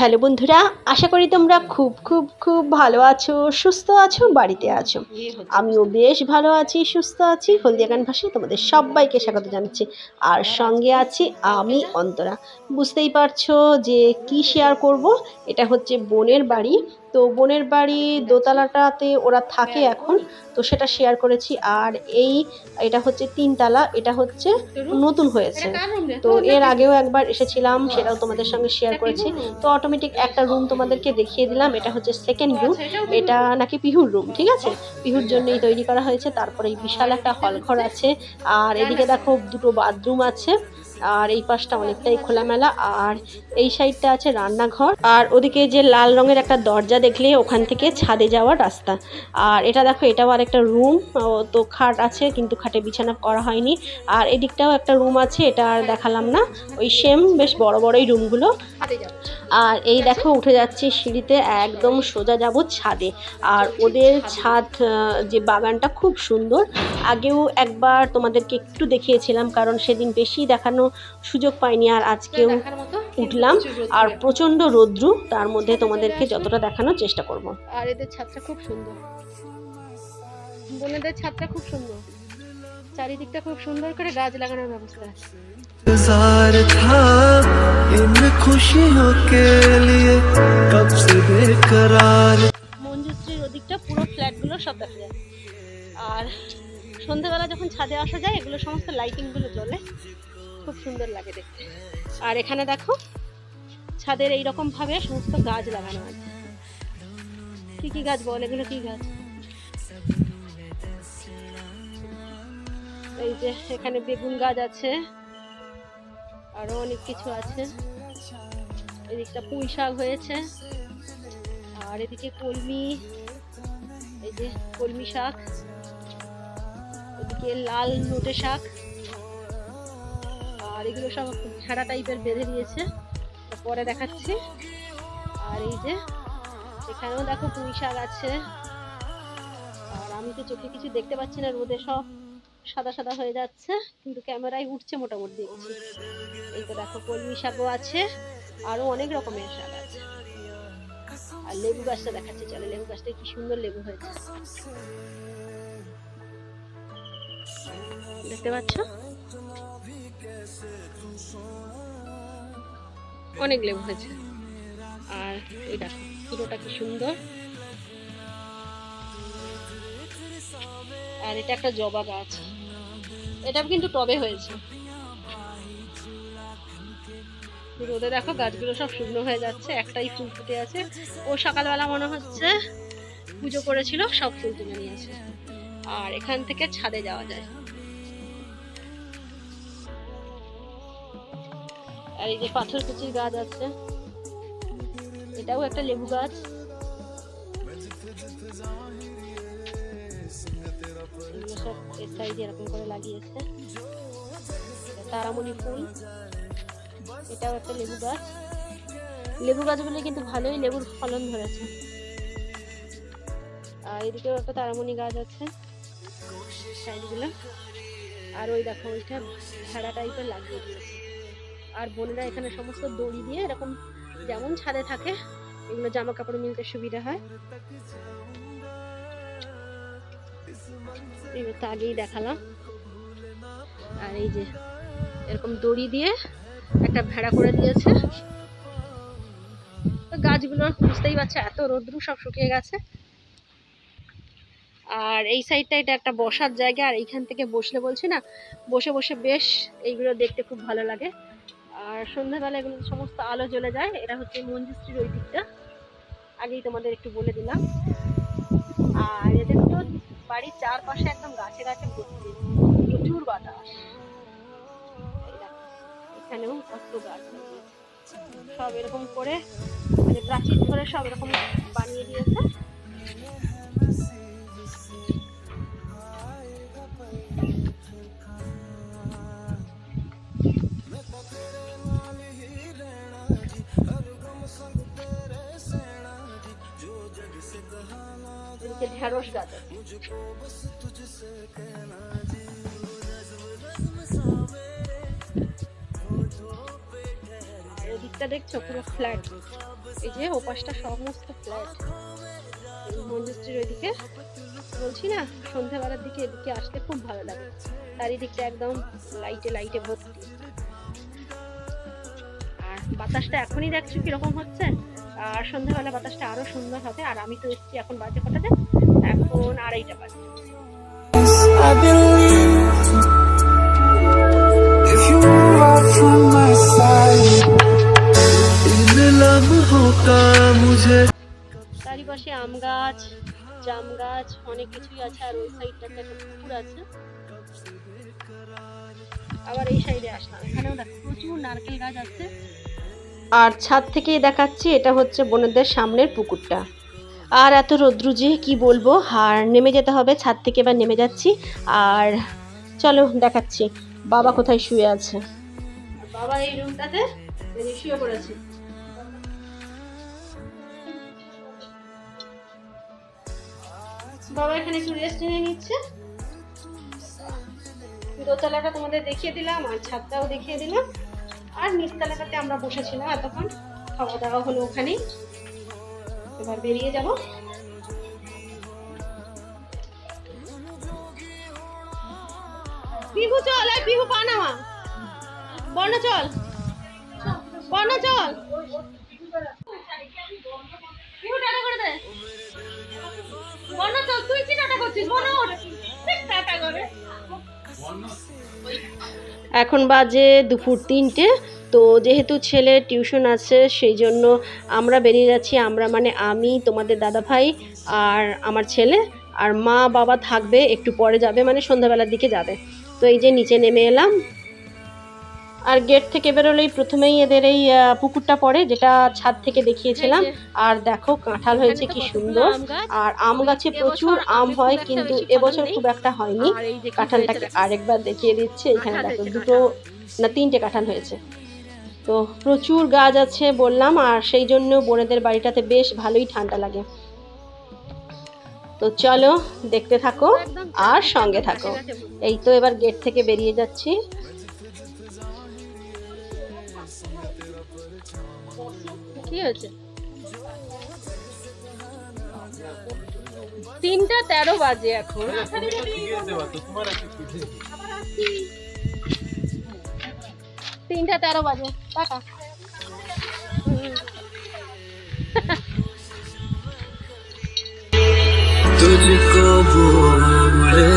Hello বন্ধুরা, আশা করি তোমরা খুব খুব খুব ভালো আছো, সুস্থ আছো, বাড়িতে আছো। আমিও বেশ ভালো আছি, সুস্থ আছি। হলদিয়া গান ভাষায় তোমাদের সবাইকে স্বাগত জানাচ্ছি। আর সঙ্গে আছি আমি অন্তরা। বুঝতেই পারছ যে কি শেয়ার করব? এটা হচ্ছে বোনের বাড়ি। তো বোনের বাড়ি দোতলাটাতে ওরা থাকে এখন তো সেটা শেয়ার করেছি। আর এই এটা হচ্ছে তিনতলা এটা হচ্ছে নতুন হয়েছে। তো এর আগেও একবার এসেছিলাম সেটাও তোমাদের সঙ্গে শেয়ার করেছি। তো অটোমেটিক একটা রুম তোমাদেরকে দেখিয়ে দিলাম এটা হচ্ছে সেকেন্ড রুম এটা নাকি পিহুর রুম ঠিক আছে? পিহুর জন্যই তৈরি করা হয়েছে তারপরে এই বিশাল একটা হল ঘর আছে। আর এদিকে দেখো দুটো বাথরুম আছে। আর এই পাশটা অনেকটাই খোলামেলা, আর এই সাইডটা আছে রান্নাঘর। আর ওদিকে যে লাল রঙের একটা দরজা দেখলে ওখান থেকে ছাদে যাওয়ার রাস্তা। আর এটা দেখো, এটাও আর একটা রুম তো খাট আছে, কিন্তু খাটে বিছানা করা হয়নি। আর এদিকটাও একটা রুম আছে, এটা আর দেখালাম না। ওই সেম, বেশ বড় বড়ই রুমগুলো। আর এই দেখো, উঠে যাচ্ছে সিঁড়িতে, একদম সোজা যাব ছাদে। আর ওদের ছাদ যে বাগানটা খুব সুন্দর। আগেও একবার তোমাদেরকে একটু দেখিয়েছিলাম, কারণ সেদিন বেশি দেখানো সুযোগ পাইনি আর আজকেও উঠলাম আর প্রচণ্ড রৌদ্রু তার মধ্যে তোমাদেরকে যতটা দেখানোর চেষ্টা করব আর এদের ছাদটা খুব সুন্দর বোনেদের ছাদটা খুব সুন্দর চারিদিকটা খুব সুন্দর করে গাছ লাগানোর ব্যবস্থা আছে इंतजार था इन खुशियों के लिए कब से बेकरार মঞ্জুশ্রীর ওদিকটা পুরো ফ্ল্যাটগুলো সব দেখা যায় আর সন্ধ্যাবেলা যখন ছাদে আসা যায় এগুলো সমস্ত লাইটিংগুলো জ্বলে খুব সুন্দর লাগে দেখতে। আর এখানে দেখো, ছাদের এইরকম ভাবে সমস্ত গাছ লাগানো আছে। কি কি গাছ বল, এগুলো কি গাছ? এই যে এখানে বেগুন গাছ আছে, আরও অনেক কিছু আছে। এদিকটা পুঁই শাক হয়েছে, আর এদিকে কলমি, এই যে কলমি শাক, এদিকে লাল নোটে শাক। আর এগুলো সব ঝাড়া টাইপের বেঁধে দিয়েছে। পরে দেখাচ্ছি। আর এই যে, এখানেও দেখো পুঁই শাক আছে। আর আমি তো চোখে কিছু দেখতে পাচ্ছি না, রোদে সব সাদা সাদা হয়ে যাচ্ছে, কিন্তু ক্যামেরায় উঠছে মোটামুটি। দেখছি এই তো দেখো, কলমি শাকও আছে, আরও অনেক রকমের শাক আছে। আর লেবু গাছটা দেখাচ্ছে, চলে লেবু গাছটা কি সুন্দর লেবু হয়েছে। দেখতে পাচ্ছ? অনেক লেবু হয়েছে। আর দেখো, পুরোটা কি সুন্দর। আর এটা একটা জবা গাছ। এটা কিন্তু টবে হয়েছে। রোদে দেখো গাছগুলো সব শুকনো হয়ে যাচ্ছে, একটাই ফুল ফুটে আছে। ও সকালবেলা মনে হচ্ছে পুজো করেছিল, সব ফুল তুলে নিয়েছে আর এখান থেকে ছাদে যাওয়া যায়। আর এই যে পাথর কুচির গাছ আছে, এটাও একটা লেবু গাছ। এরকম করে লাগিয়েছে। তারামণি ফুল, এটাও একটা লেবু গাছ। লেবু কিন্তু ভালোই, লেবুর ফলন ধরেছে। আর এদিকেও একটা তারামণি গাছ আছে। আর ওই দেখো, ওইটা ভেড়া টাইপের লাগিয়ে দিয়েছে। আর বোনেরা এখানে সমস্ত দড়ি দিয়ে এরকম যেমন ছাদে থাকে, এগুলো জামা কাপড় মিলতে সুবিধা হয়। এগুলো তো আগেই দেখালাম। আর এই যে এরকম দড়ি দিয়ে একটা ভেড়া করে দিয়েছে। গাছগুলো বুঝতেই পারছে, এত রোদ্রু সব শুকিয়ে গেছে। আর এই সাইডটা এটা একটা বসার জায়গা, আর এইখান থেকে বসলে বলছি না, বসে বসে বেশ এইগুলো দেখতে খুব ভালো লাগে। আর সন্ধ্যাবেলা এগুলো সমস্ত আলো জ্বলে যায়, এটা হচ্ছে মঞ্জুশ্রীর ওই দিকটা। আগেই তোমাদের একটু বলে দিলাম। আর এদের তো বাড়ির চারপাশে একদম গাছে গাছে প্রচুর বাতাস। এখানেও কত গাছ। সব এরকম করে মানে প্রাচীর ধরে সব এরকম বানিয়ে দিয়েছে। এদিকটা দেখছ, পুরো ফ্ল্যাট এই যে ওপাশটা সমস্ত ফ্ল্যাট মঞ্জুশ্রীর ওইদিকে, বলছি না, সন্ধ্যাবেলার দিকে এদিকে আসতে খুব ভালো লাগে। চারিদিকটা একদম লাইটে লাইটে ভর্তি। আর বাতাসটা এখনই দেখছ কীরকম হচ্ছে? আর সন্ধ্যাবেলা বাতাসটা আরও সুন্দর হবে। আর আমি তো এসেছি এখন বাজে কটাতে এখন আড়াইটা বাজে। চারিপাশে আম গাছ জাম গাছ অনেক কিছুই আছে আর ওই সাইডটাতে একটা পুকুর আছে। আবার এই সাইডে আসলাম। এখানেও দেখো প্রচুর নারকেল গাছ আছে। আর ছাদ থেকে দেখাচ্ছি এটা হচ্ছে বোনেদের সামনের পুকুরটা। আর এত রৌদ্র যে কি বলব? আর নেমে যেতে হবে, ছাদ থেকে এবার নেমে যাচ্ছি। আর চলো দেখাচ্ছি, বাবা কোথায় শুয়ে আছে? বাবা এই রুমটাতে শুয়ে পড়েছে। বাবা এখানে একটু রেস্ট নিয়ে নিচ্ছে। দোতলাটা তোমাদের দেখিয়ে দিলাম, আর ছাদটাও দেখিয়ে দিলাম। আর নিচতলাটাতে আমরা বসেছিলাম এতক্ষণ। খাওয়া দাওয়া হলো ওখানেই। এবার বেরিয়ে যাব। পিহু, চল এই পিহু, পা নামা। বর্ণ, চল। বর্ণ চল। বর্ণ, চল, তুই কি টাটা করছিস? বর্ণ করে। এখন বাজে দুপুর তিনটে, তো যেহেতু ছেলে টিউশন আছে, সেই জন্য আমরা বেরিয়ে যাচ্ছি। আমরা মানে আমি, তোমাদের দাদা ভাই আর আমার ছেলে। আর মা বাবা থাকবে, একটু পরে যাবে মানে সন্ধ্যাবেলার দিকে যাবে। তো এই যে নিচে নেমে এলাম আর গেট থেকে বেরোলেই প্রথমেই এদের এই পুকুরটা পড়ে যেটা ছাদ থেকে দেখিয়েছিলাম। আর দেখো কাঁঠাল হয়েছে কি সুন্দর। আর আম গাছে প্রচুর আম হয় কিন্তু এবছর খুব একটা হয়নি। কাঁঠালটাকে আরেকবার দেখিয়ে দিচ্ছে। এখানে দেখো দুটো না তিনটে কাঁঠাল হয়েছে। তো প্রচুর গাছ আছে বললাম আর সেই জন্য বোনেদের বাড়িটাতে বেশ ভালোই ঠান্ডা লাগে। তো চলো দেখতে থাকো আর সঙ্গে থাকো। এই তো এবার গেট থেকে বেরিয়ে যাচ্ছি। কি হয়েছে তিনটা তেরো বাজে এখন তিনটা তেরো বাজে টাকা तुझको भूल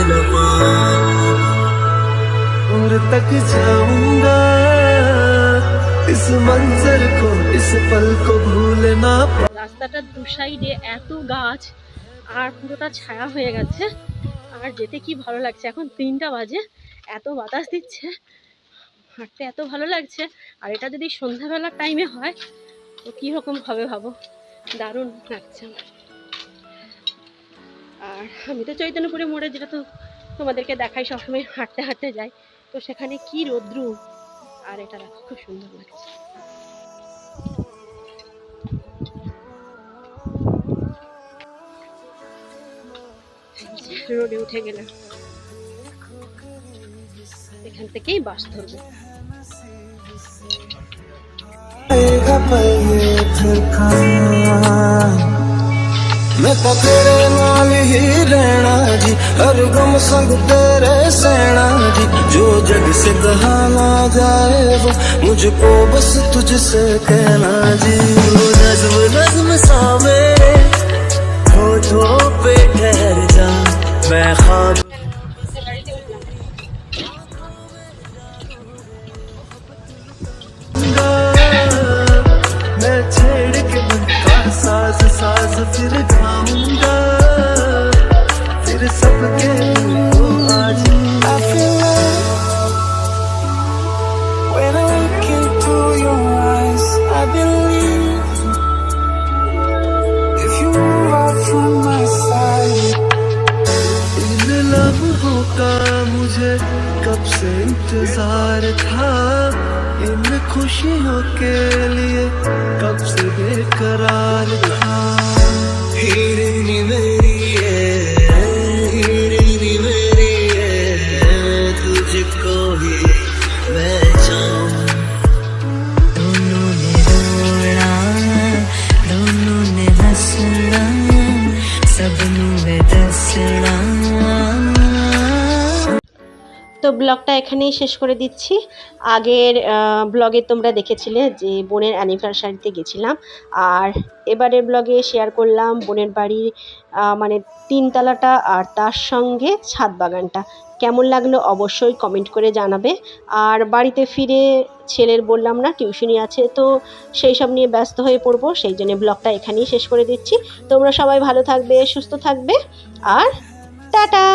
न पाऊं और तक जाऊंगा इस मंजर को इस पल को भूल ना রাস্তাটার দু সাইডে এত গাছ আর পুরোটা ছায়া হয়ে গেছে আর যেতে কি ভালো লাগছে এখন তিনটা বাজে এত বাতাস দিচ্ছে হাঁটতে এত ভালো লাগছে আর এটা যদি সন্ধ্যাবেলার টাইমে হয় তো কীরকম হবে ভাবো দারুণ লাগছে আমার আর আমি তো চৈতন্যপুরে মোড়ে যেটা তো তোমাদেরকে দেখাই সবসময় হাঁটতে হাঁটতে যাই তো সেখানে কি রৌদ্রু আর এটা খুব সুন্দর লাগছে। রোডে উঠে গেলাম। এখান থেকেই বাস ধরবো। পল मैं तो तेरे नाल ही रहना जी, हर गम संग तेरे सेना जी। जो जग से कहाना जाए वो मुझको बस तुझसे कहना जी। नज्म नज्म सा मेरे हो जो पे ठहर जा। मैं खाब साज साज फिर गाऊंगा फिर सबके दिल को आज I feel like when I look into your eyes I believe if you are from my side इन लम्हों का मुझे कब से इंतज़ार था इन खुशियों के लिए, कब से बेकरार था। हीरे नी তো ব্লগটা এখানেই শেষ করে দিচ্ছি। আগের ব্লগে তোমরা দেখেছিলে যে বোনের অ্যানিভার্সারিতে গেছিলাম। আর এবারের ব্লগে শেয়ার করলাম বোনের বাড়ির মানে তিনতলাটা আর তার সঙ্গে ছাদ বাগানটা। কেমন লাগল অবশ্যই কমেন্ট করে জানাবে। আর বাড়িতে ফিরে ছেলের বললাম না টিউশনি আছে, তো সেই সব নিয়ে ব্যস্ত হয়ে পড়ব। সেই জন্য ব্লগটা এখানেই শেষ করে দিচ্ছি। তোমরা সবাই ভালো থাকবে, সুস্থ থাকবে। আর টাটা!